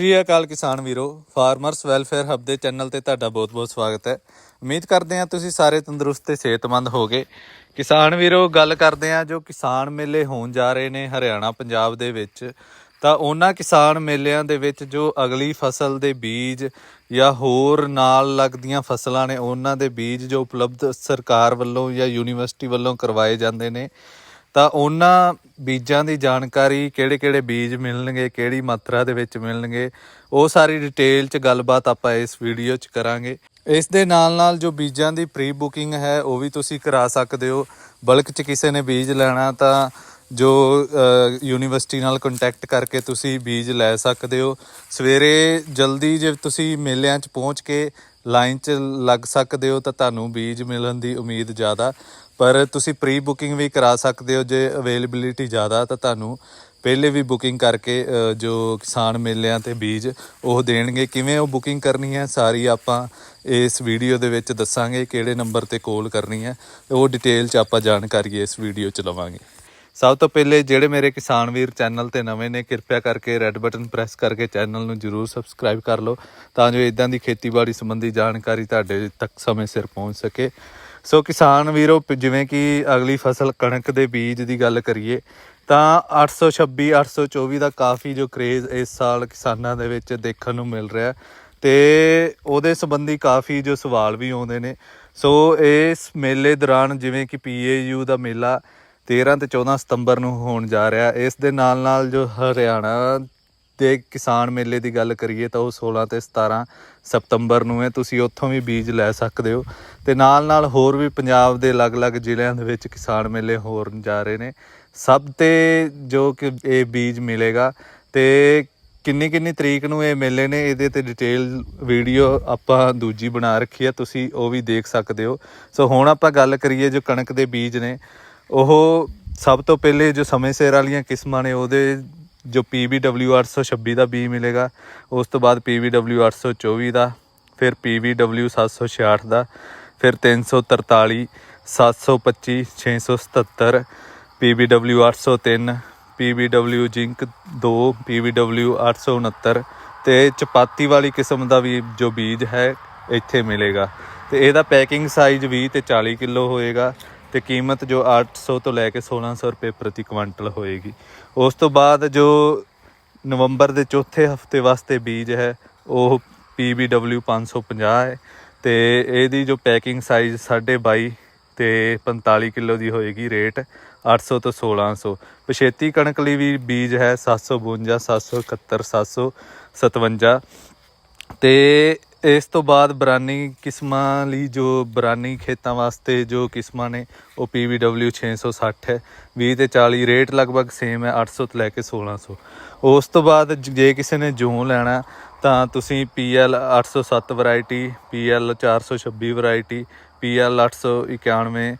ਸ਼੍ਰੀ ਅਕਾਲ ਕਿਸਾਨ ਵੀਰੋ, ਫਾਰਮਰਸ ਵੈਲਫੇਅਰ ਹੱਬ ਦੇ ਚੈਨਲ ਤੇ ਤੁਹਾਡਾ ਬਹੁਤ-ਬਹੁਤ ਸਵਾਗਤ ਹੈ। ਉਮੀਦ ਕਰਦੇ ਹਾਂ ਤੁਸੀਂ ਸਾਰੇ ਤੰਦਰੁਸਤ ਤੇ ਸਿਹਤਮੰਦ ਹੋਗੇ। ਕਿਸਾਨ ਵੀਰੋ, ਗੱਲ ਕਰਦੇ ਹਾਂ ਜੋ ਕਿਸਾਨ ਮੇਲੇ ਹੋਣ ਜਾ ਰਹੇ ਨੇ ਹਰਿਆਣਾ, ਪੰਜਾਬ ਦੇ ਵਿੱਚ। ਤਾਂ ਉਹਨਾਂ ਕਿਸਾਨ ਮੇਲਿਆਂ ਦੇ ਵਿੱਚ ਜੋ ਅਗਲੀ ਫਸਲ ਦੇ ਬੀਜ ਜਾਂ ਹੋਰ ਨਾਲ ਲੱਗਦੀਆਂ ਫਸਲਾਂ ਨੇ, ਉਹਨਾਂ ਦੇ ਬੀਜ ਜੋ ਉਪਲਬਧ ਸਰਕਾਰ ਵੱਲੋਂ ਜਾਂ ਯੂਨੀਵਰਸਿਟੀ ਵੱਲੋਂ ਕਰਵਾਏ ਜਾਂਦੇ ਨੇ ਤਾਂ ਉਹਨਾਂ ਬੀਜਾਂ ਦੀ ਜਾਣਕਾਰੀ ਕਿਹੜੇ-ਕਿਹੜੇ ਬੀਜ ਮਿਲਣਗੇ, ਕਿਹੜੀ ਮਾਤਰਾ ਦੇ ਵਿੱਚ ਮਿਲਣਗੇ, ਉਹ ਸਾਰੀ ਡਿਟੇਲ 'ਚ ਗੱਲਬਾਤ ਆਪਾਂ ਇਸ ਵੀਡੀਓ 'ਚ ਕਰਾਂਗੇ। ਇਸ ਦੇ ਨਾਲ-ਨਾਲ ਜੋ ਬੀਜਾਂ ਦੀ ਪ੍ਰੀ ਬੁਕਿੰਗ ਹੈ, ਉਹ ਵੀ ਤੁਸੀਂ ਕਰਾ ਸਕਦੇ ਹੋ। ਬਲਕ 'ਚ ਕਿਸੇ ਨੇ ਬੀਜ ਲੈਣਾ ਤਾਂ ਜੋ ਯੂਨੀਵਰਸਿਟੀ ਨਾਲ ਕੰਟੈਕਟ ਕਰਕੇ ਤੁਸੀਂ ਬੀਜ ਲੈ ਸਕਦੇ ਹੋ। ਸਵੇਰੇ ਜਲਦੀ ਜੇ ਤੁਸੀਂ ਮੇਲਿਆਂ 'ਚ ਪਹੁੰਚ ਕੇ ਲਾਈਨ 'ਚ ਲੱਗ ਸਕਦੇ ਹੋ ਤਾਂ ਤੁਹਾਨੂੰ ਬੀਜ ਮਿਲਣ ਦੀ ਉਮੀਦ ਜ਼ਿਆਦਾ। ਪਰ ਤੁਸੀਂ ਪ੍ਰੀ ਬੁਕਿੰਗ ਵੀ ਕਰਾ ਸਕਦੇ ਹੋ, ਜੇ ਅਵੇਲੇਬਿਲਿਟੀ ਜ਼ਿਆਦਾ ਤਾਂ ਤੁਹਾਨੂੰ ਪਹਿਲੇ ਵੀ ਬੁਕਿੰਗ ਕਰਕੇ ਜੋ ਕਿਸਾਨ ਮੇਲਿਆਂ ਤੇ ਬੀਜ ਉਹ ਦੇਣਗੇ। ਕਿਵੇਂ ਉਹ ਬੁਕਿੰਗ ਕਰਨੀ ਹੈ, ਸਾਰੀ ਆਪਾਂ ਇਸ ਵੀਡੀਓ ਦੇ ਵਿੱਚ ਦੱਸਾਂਗੇ ਕਿਹੜੇ ਨੰਬਰ ਤੇ ਕਾਲ ਕਰਨੀ ਹੈ। ਉਹ ਡਿਟੇਲ 'ਚ ਆਪਾਂ ਜਾਣਕਾਰੀ ਇਸ ਵੀਡੀਓ 'ਚ ਲਵਾਂਗੇ। ਸਭ ਤੋਂ ਪਹਿਲੇ ਜਿਹੜੇ ਮੇਰੇ ਕਿਸਾਨ ਵੀਰ ਚੈਨਲ ਤੇ ਨਵੇਂ ਨੇ, ਕਿਰਪਾ ਕਰਕੇ ਰੈੱਡ ਬਟਨ ਪ੍ਰੈਸ ਕਰਕੇ ਚੈਨਲ ਨੂੰ ਜਰੂਰ ਸਬਸਕ੍ਰਾਈਬ ਕਰ ਲਓ, ਤਾਂ ਜੋ ਇਦਾਂ ਦੀ ਖੇਤੀਬਾੜੀ ਸੰਬੰਧੀ ਜਾਣਕਾਰੀ ਤੁਹਾਡੇ ਤੱਕ ਸਮੇਂ ਸਿਰ ਪਹੁੰਚ ਸਕੇ। ਸੋ ਕਿਸਾਨ ਵੀਰੋ, ਪ- ਜਿਵੇਂ ਕਿ ਅਗਲੀ ਫਸਲ ਕਣਕ ਦੇ ਬੀਜ ਦੀ ਗੱਲ ਕਰੀਏ, ਤਾਂ 826 824 ਦਾ ਕਾਫੀ ਜੋ ਕ੍ਰੇਜ਼ ਇਸ ਸਾਲ ਕਿਸਾਨਾਂ ਦੇ ਵਿੱਚ ਦੇਖਣ ਨੂੰ ਮਿਲ ਰਿਹਾ ਤੇ ਉਹਦੇ ਸੰਬੰਧੀ ਕਾਫੀ ਜੋ ਸਵਾਲ ਵੀ ਆਉਂਦੇ ਨੇ। ਸੋ ਇਸ ਮੇਲੇ ਦੌਰਾਨ ਜਿਵੇਂ ਕਿ ਪੀਏਯੂ ਦਾ ਮੇਲਾ 13 ਤੇ 14 ਸਤੰਬਰ ਨੂੰ ਹੋਣ ਜਾ ਰਿਹਾ ਇਸ ਦੇ ਨਾਲ ਨਾਲ ਜੋ ਹਰਿਆਣਾ ਦੇ ਕਿਸਾਨ ਮੇਲੇ ਦੀ ਗੱਲ ਕਰੀਏ ਤਾਂ ਉਹ 16 ਤੇ 17 ਸਤੰਬਰ ਨੂੰ ਹੈ। ਤੁਸੀਂ ਉੱਥੋਂ ਵੀ ਬੀਜ ਲੈ ਸਕਦੇ ਹੋ। ਤੇ ਨਾਲ ਨਾਲ ਹੋਰ ਵੀ ਪੰਜਾਬ ਦੇ ਅਲੱਗ-ਅਲੱਗ ਜ਼ਿਲ੍ਹਿਆਂ ਦੇ ਵਿੱਚ ਕਿਸਾਨ ਮੇਲੇ ਹੋਰ ਜਾ ਰਹੇ ਨੇ। ਸਭ ਤੇ ਜੋ ਕਿ ਇਹ ਬੀਜ ਮਿਲੇਗਾ ਤੇ ਕਿੰਨੀ ਕਿੰਨੀ ਤਰੀਕ ਨੂੰ ਇਹ ਮੇਲੇ ਨੇ, ਇਹਦੇ ਤੇ ਡਿਟੇਲ ਵੀਡੀਓ ਆਪਾਂ ਦੂਜੀ ਬਣਾ ਰੱਖੀ ਹੈ। ਤੁਸੀਂ ਉਹ ਵੀ ਦੇਖ ਸਕਦੇ ਹੋ। ਸੋ ਹੁਣ ਆਪਾਂ ਗੱਲ ਕਰੀਏ ਜੋ ਕਣਕ ਦੇ ਬੀਜ ਨੇ, ਉਹ ਸਭ ਤੋਂ ਪਹਿਲੇ ਜੋ ਸਮੇਂ ਸਿਰ ਵਾਲੀਆਂ ਕਿਸਮਾਂ ਨੇ, ਉਹਦੇ ਜੋ PBW 826 ਦਾ ਬੀ ਮਿਲੇਗਾ, ਉਸ ਤੋਂ ਬਾਅਦ PBW 824 ਦਾ, ਫਿਰ PBW 766 ਦਾ, ਫਿਰ 343 725 677 PBW 803 PBW ਜਿੰਕ 2 PBW 869 ਤੇ ਚਪਾਤੀ ਵਾਲੀ ਕਿਸਮ ਦਾ ਵੀ ਜੋ ਬੀਜ ਹੈ, ਇੱਥੇ ਮਿਲੇਗਾ। ਤੇ ਇਹਦਾ ਪੈਕਿੰਗ ਸਾਈਜ਼ 20 ਤੇ 40 ਕਿਲੋ ਹੋਏਗਾ। ਤੇ ਕੀਮਤ ਜੋ 800 ਤੋਂ ਲੈ ਕੇ 1600 ਰੁਪਏ ਪ੍ਰਤੀ ਕੁਇੰਟਲ ਹੋਏਗੀ। ਉਸ ਤੋਂ ਬਾਅਦ ਜੋ ਨਵੰਬਰ ਦੇ ਚੌਥੇ ਹਫ਼ਤੇ ਵਾਸਤੇ ਬੀਜ ਹੈ, ਉਹ PBW 550 ਹੈ ਤੇ ਇਹਦੀ ਜੋ ਪੈਕਿੰਗ ਸਾਈਜ਼ 22.5 ਤੇ 45 ਕਿਲੋ ਦੀ ਹੋਏਗੀ ਰੇਟ 800 ਤੋਂ 1600 ਪਛੇਤੀ ਕਣਕ ਲਈ ਵੀ ਬੀਜ ਹੈ 752 771 757 ਤੇ ਇਸ ਤੋਂ ਬਾਅਦ ਬਰਾਨੀ ਕਿਸਮਾਂ ਲਈ ਜੋ ਬਰਾਨੀ ਖੇਤਾਂ ਵਾਸਤੇ ਜੋ ਕਿਸਮਾਂ ਨੇ, ਉਹ PVW 660 ਹੈ। 20 ਤੇ 40 ਰੇਟ ਲਗਭਗ ਸੇਮ ਹੈ 800 ਤੋਂ ਲੈ ਕੇ 1600 ਉਸ ਤੋਂ ਬਾਅਦ ਜ- ਜੇ ਕਿਸੇ ਨੇ ਜੂੰ ਲੈਣਾ, ਤਾਂ ਤੁਸੀਂ PL 807 variety PL 426 variety PL 891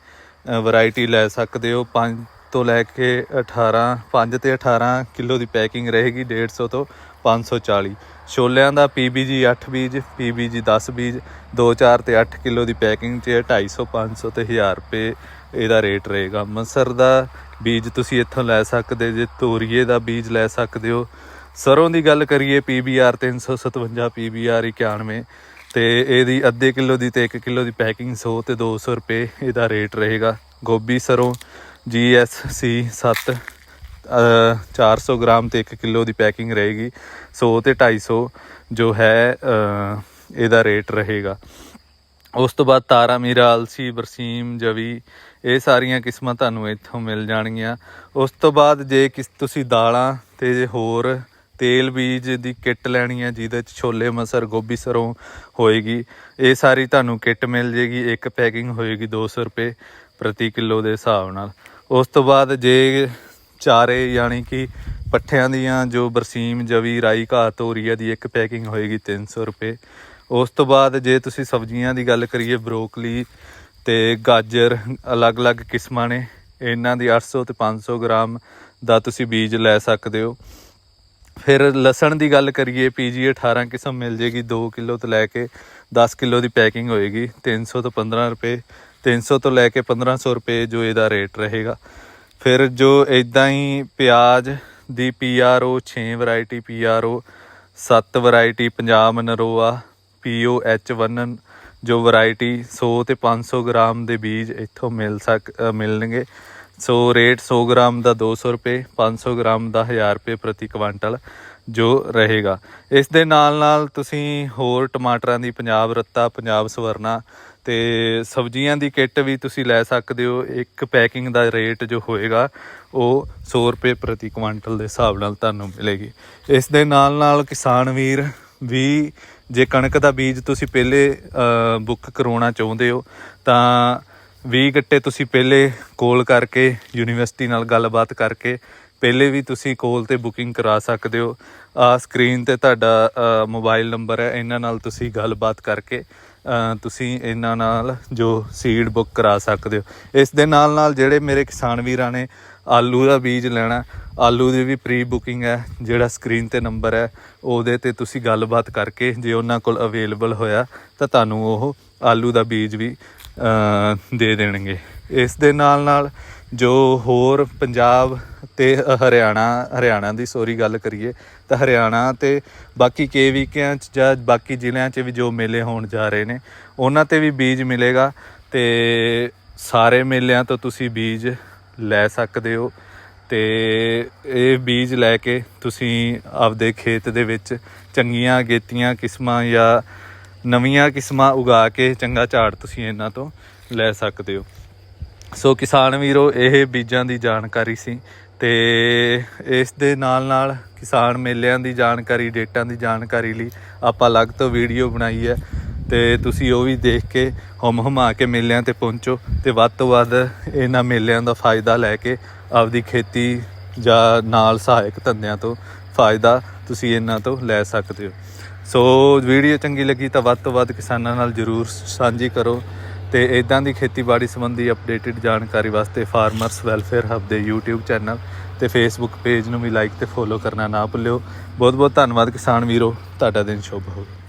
variety ਲੈ ਸਕਦੇ ਹੋ। 5 ਤੋਂ ਲੈ ਕੇ 18 5 ਤੇ 18 ਕਿਲੋ ਦੀ ਪੈਕਿੰਗ ਰਹੇਗੀ 150 ਤੋਂ 540 ਛੋਲਿਆਂ ਦਾ PBG 8 ਬੀਜ PBG 10 ਬੀਜ 2 4 ਤੇ 8 ਕਿਲੋ ਦੀ ਪੈਕਿੰਗ 'ਚ 250 500 ਤੇ 1000 ਰੁਪਏ ਇਹਦਾ ਰੇਟ ਰਹੇਗਾ। ਮਸਰ ਦਾ ਬੀਜ ਤੁਸੀਂ ਇੱਥੋਂ ਲੈ ਸਕਦੇ, ਜੇ ਤੋਰੀਏ ਦਾ ਬੀਜ ਲੈ ਸਕਦੇ ਹੋ। ਸਰੋਂ ਦੀ ਗੱਲ ਕਰੀਏ PBR 357 PBR 91 ਤੇ ਇਹਦੀ ਅੱਧੇ ਕਿਲੋ ਦੀ ਤੇ 1 ਕਿਲੋ ਦੀ ਪੈਕਿੰਗ 100 ਤੇ 200 ਰੁਪਏ ਇਹਦਾ ਰੇਟ ਰਹੇਗਾ। ਗੋਭੀ ਸਰੋਂ GSC 7 ਅ, 400 ਗ੍ਰਾਮ ਤੇ 1 ਕਿਲੋ ਦੀ ਪੈਕਿੰਗ ਰਹੇਗੀ। 100 ਤੇ 250 ਜੋ ਹੈ ਇਹਦਾ ਰੇਟ ਰਹੇਗਾ। ਉਸ ਤੋਂ ਬਾਅਦ ਤਾਰਾ ਮੀਰਾ ਅਲਸੀ ਬਰਸੀਮ ਜਵੀ ਇਹ ਸਾਰੀਆਂ ਕਿਸਮਾਂ ਤੁਹਾਨੂੰ ਇੱਥੋਂ ਮਿਲ ਜਾਣਗੀਆਂ। ਉਸ ਤੋਂ ਬਾਅਦ ਜੇ ਕਿਸ ਤੁਸੀਂ ਦਾਲਾਂ ਤੇ ਜੇ ਹੋਰ ਤੇਲ ਬੀਜ ਦੀ ਕਿੱਟ ਲੈਣੀ ਹੈ ਜਿਹਦੇ ਚ ਛੋਲੇ ਮਸਰ ਗੋਭੀ ਸਰੋਂ ਹੋਏਗੀ ਇਹ ਸਾਰੀ ਤੁਹਾਨੂੰ ਕਿੱਟ ਮਿਲ ਜੇਗੀ। ਇੱਕ ਪੈਕਿੰਗ ਹੋਏਗੀ 200 ਰੁਪਏ ਪ੍ਰਤੀ ਕਿਲੋ ਦੇ ਹਿਸਾਬ ਨਾਲ। ਉਸ ਤੋਂ ਬਾਅਦ ਜੇ ਚਾਰੇ ਯਾਨੀ ਕਿ ਪੱਠਿਆਂ ਦੀਆਂ ਜੋ ਬਰਸੀਮ, ਜਵੀ, ਰਾਈ, ਘਾਹ, ਤੋਰੀਆ ਦੀ ਇੱਕ ਪੈਕਿੰਗ ਹੋਏਗੀ 300 ਰੁਪਏ। ਉਸ ਤੋਂ ਬਾਅਦ ਜੇ ਤੁਸੀਂ ਸਬਜ਼ੀਆਂ ਦੀ ਗੱਲ ਕਰੀਏ, ਬਰੋਕਲੀ ਤੇ ਗਾਜਰ, ਅਲੱਗ-ਅਲੱਗ ਕਿਸਮਾਂ ਨੇ, ਇਹਨਾਂ ਦੀ 800 ਤੇ 500 ਗ੍ਰਾਮ ਦਾ ਤੁਸੀਂ ਬੀਜ ਲੈ ਸਕਦੇ ਹੋ। ਫਿਰ ਲਸਣ ਦੀ ਗੱਲ ਕਰੀਏ ਪੀਜੀ 18 ਕਿਸਮ ਮਿਲ ਜੇਗੀ 2 ਕਿਲੋ ਤੋਂ ਲੈ ਕੇ 10 ਕਿਲੋ ਦੀ ਪੈਕਿੰਗ ਹੋਏਗੀ 300 ਤੋਂ 15 ਰੁਪਏ। 300 ਤੋਂ ਲੈ ਕੇ 1500 ਰੁਪਏ ਜੋ ਇਹਦਾ ਰੇਟ ਰਹੇਗਾ। ਫਿਰ ਜੋ ਇਦਾਂ ਹੀ ਪਿਆਜ਼ ਦੀ ਪੀਆਰਓ 6 ਵੈਰਾਈਟੀ ਪੀਆਰਓ ਸੱਤ ਵੈਰਾਈਟੀ ਪੰਜਾਬ ਨਰੋਆ POH1 ਜੋ ਵੈਰਾਈਟੀ 100 ਤੇ 500 ਗ੍ਰਾਮ ਦੇ ਬੀਜ ਇੱਥੋਂ ਮਿਲ ਸਕ ਮਿਲਣਗੇ। ਸੋ ਰੇਟ 100 ਗ੍ਰਾਮ ਦਾ 200 ਰੁਪਏ 500 ਗ੍ਰਾਮ ਦਾ 1000 ਰੁਪਏ ਪ੍ਰਤੀ ਕੁਆਂਟਲ ਜੋ ਰਹੇਗਾ। ਇਸ ਦੇ ਨਾਲ ਨਾਲ ਤੁਸੀਂ ਹੋਰ ਟਮਾਟਰਾਂ ਦੀ ਪੰਜਾਬ ਰੱਤਾ, ਪੰਜਾਬ ਸਵਰਨਾ ਤੇ ਸਬਜ਼ੀਆਂ ਦੀ ਕਿੱਟ ਵੀ ਤੁਸੀਂ ਲੈ ਸਕਦੇ ਹੋ। ਇੱਕ ਪੈਕਿੰਗ ਦਾ ਰੇਟ ਜੋ ਹੋਏਗਾ, ਉਹ 100 ਰੁਪਏ ਪ੍ਰਤੀ ਕੁਇੰਟਲ ਦੇ ਹਿਸਾਬ ਨਾਲ ਤੁਹਾਨੂੰ ਮਿਲੇਗੀ। ਇਸ ਦੇ ਨਾਲ ਨਾਲ ਕਿਸਾਨ ਵੀਰ ਵੀ ਜੇ ਕਣਕ ਦਾ ਬੀਜ ਤੁਸੀਂ ਪਹਿਲੇ ਬੁੱਕ ਕਰਾਉਣਾ ਚਾਹੁੰਦੇ ਹੋ, ਤਾਂ 20 ਗੱਟੇ ਤੁਸੀਂ ਪਹਿਲੇ ਕੋਲ ਕਰਕੇ, ਯੂਨੀਵਰਸਿਟੀ ਨਾਲ ਗੱਲਬਾਤ ਕਰਕੇ ਪਹਿਲੇ ਵੀ ਤੁਸੀਂ ਕੋਲ ਤੇ ਬੁਕਿੰਗ ਕਰਾ ਸਕਦੇ ਹੋ। ਆ ਸਕਰੀਨ ਤੇ ਤੁਹਾਡਾ ਮੋਬਾਈਲ ਨੰਬਰ ਹੈ, ਇਹਨਾਂ ਨਾਲ ਤੁਸੀਂ ਗੱਲਬਾਤ ਕਰਕੇ ਤੁਸੀਂ ਇਹਨਾਂ ਨਾਲ ਜੋ ਸੀਡ ਬੁੱਕ ਕਰਾ ਸਕਦੇ ਹੋ। ਇਸ ਦੇ ਨਾਲ ਨਾਲ ਜਿਹੜੇ ਮੇਰੇ ਕਿਸਾਨ ਵੀਰਾਂ ਨੇ ਆਲੂ ਦਾ ਬੀਜ ਲੈਣਾ, ਆਲੂ ਦੀ ਵੀ ਪ੍ਰੀ ਬੁਕਿੰਗ ਹੈ, ਜਿਹੜਾ ਸਕਰੀਨ ਤੇ ਨੰਬਰ ਹੈ, ਉਹਦੇ ਤੇ ਤੁਸੀਂ ਗੱਲਬਾਤ ਕਰਕੇ ਜੇ ਉਹਨਾਂ ਕੋਲ ਅਵੇਲੇਬਲ ਹੋਇਆ, ਤਾਂ ਤੁਹਾਨੂੰ ਉਹ ਆਲੂ ਦਾ ਬੀਜ ਵੀ ਦੇ ਦੇਣਗੇ। ਇਸ ਦੇ ਨਾਲ ਨਾਲ ਜੋ ਹੋਰ ਪੰਜਾਬ ਤੇ ਹਰਿਆਣਾ ਹਰਿਆਣਾ ਦੀ ਸੋਰੀ ਗੱਲ ਕਰੀਏ, ਤਾਂ ਹਰਿਆਣਾ ਤੇ ਬਾਕੀ ਕੇ ਵੀਕਿਆਂ ਚ ਜਾਂ ਬਾਕੀ ਜ਼ਿਲ੍ਹਿਆਂ 'ਚ ਵੀ ਜੋ ਮੇਲੇ ਹੋਣ ਜਾ ਰਹੇ ਨੇ, ਉਹਨਾਂ ਤੇ ਵੀ ਬੀਜ ਮਿਲੇਗਾ ਤੇ ਸਾਰੇ ਮੇਲਿਆਂ ਤੋਂ ਤੁਸੀਂ ਬੀਜ ਲੈ ਸਕਦੇ ਹੋ ਤੇ ਇਹ ਬੀਜ ਲੈ ਕੇ ਤੁਸੀਂ ਆਪਦੇ ਖੇਤ ਦੇ ਵਿੱਚ ਚੰਗੀਆਂ, ਗੇਤੀਆਂ ਕਿਸਮਾਂ ਜਾਂ ਨਵੀਆਂ ਕਿਸਮਾਂ ਉਗਾ ਕੇ ਚੰਗਾ ਝਾੜ ਤੁਸੀਂ ਇਹਨਾਂ ਤੋਂ ਲੈ ਸਕਦੇ ਹੋ। ਸੋ ਕਿਸਾਨ ਵੀਰੋ, ਇਹ ਬੀਜਾਂ ਦੀ ਜਾਣਕਾਰੀ ਸੀ ਤੇ ਇਸ ਦੇ ਨਾਲ ਨਾਲ ਕਿਸਾਨ ਮੇਲਿਆਂ ਦੀ ਜਾਣਕਾਰੀ, ਡੇਟਾਂ ਦੀ ਜਾਣਕਾਰੀ ਲਈ ਆਪਾਂ ਅਲੱਗ ਤੋਂ ਵੀਡੀਓ ਬਣਾਈ ਹੈ ਤੇ ਤੁਸੀਂ ਉਹ ਵੀ ਦੇਖ ਕੇ ਹਮ ਹਮਾ ਕੇ ਮੇਲਿਆਂ ਤੇ ਪਹੁੰਚੋ ਤੇ ਵੱਧ ਤੋਂ ਵੱਧ ਇਹਨਾਂ ਮੇਲਿਆਂ ਦਾ ਫਾਇਦਾ ਲੈ ਕੇ ਆਪਦੀ ਖੇਤੀ ਜਾਂ ਨਾਲ ਸਹਾਇਕ ਧੰਦਿਆਂ ਤੋਂ ਫਾਇਦਾ ਤੁਸੀਂ ਇਹਨਾਂ ਤੋਂ ਲੈ ਸਕਦੇ ਹੋ। ਸੋ ਵੀਡੀਓ ਚੰਗੀ ਲੱਗੀ ਤਾਂ ਵੱਧ ਤੋਂ ਵੱਧ ਕਿਸਾਨਾਂ ਨਾਲ ਜਰੂਰ ਸਾਂਝੀ ਕਰੋ ਤੇ ਇਦਾਂ ਦੀ ਖੇਤੀਬਾੜੀ ਸੰਬੰਧੀ ਅਪਡੇਟਡ ਜਾਣਕਾਰੀ ਵਾਸਤੇ ਫਾਰਮਰਸ ਵੈਲਫੇਅਰ ਹੱਬ ਦੇ YouTube ਚੈਨਲ ਤੇ Facebook ਪੇਜ ਨੂੰ ਵੀ ਲਾਈਕ ਤੇ ਫੋਲੋ ਕਰਨਾ ਨਾ ਭੁੱਲਿਓ। ਬਹੁਤ ਬਹੁਤ ਧੰਨਵਾਦ ਕਿਸਾਨ ਵੀਰੋ। ਤੁਹਾਡਾ ਦਿਨ ਸ਼ੁਭ ਹੋਵੇ।